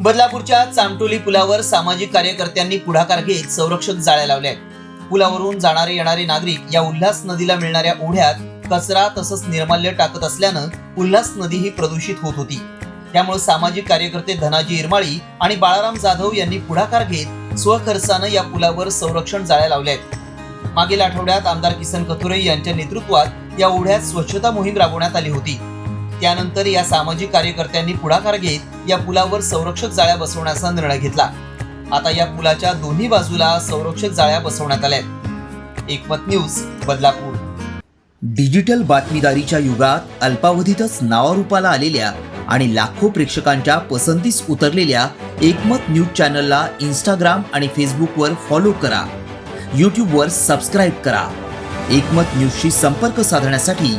बदलापूरच्या चामटोली पुलावर सामाजिक कार्यकर्त्यांनी पुढाकार घेत संरक्षक जाळ्या लावल्या आहेत. पुलावरून जाणारे येणारे नागरिक या उल्हास नदीला मिळणाऱ्या ओढ्यात कचरा तसंच निर्माल्य टाकत असल्यानं उल्हास नदी ही प्रदूषित होत होती. त्यामुळे सामाजिक कार्यकर्ते धनाजी इरमाळी आणि बाळाराम जाधव यांनी पुढाकार घेत स्वखर्चानं या पुलावर संरक्षण जाळ्या लावल्या आहेत. मागील आठवड्यात आमदार किसन कथोरे यांच्या नेतृत्वात या ओढ्यात स्वच्छता मोहीम राबवण्यात आली होती. त्यानंतर या सामाजिक कार्यकर्त्यांनी पुढाकार घेत या पुलावर संरक्षक जाळ्या बसवण्याचा निर्णय घेतला. आता या पुलाच्या दोन्ही बाजूला संरक्षक जाळ्या बसवण्यात आल्या एकमत न्यूज बदलापूर. डिजिटल बातमीदारीच्या युगात अल्पावधीतच नावारूपाला आलेल्या आणि लाखो प्रेक्षकांच्या पसंतीस उतरलेल्या एकमत न्यूज चॅनलला इंस्टाग्राम आणि फेसबुकवर फॉलो करा. यूट्यूबवर सबस्क्राईब करा. एकमत न्यूजशी संपर्क साधण्यासाठी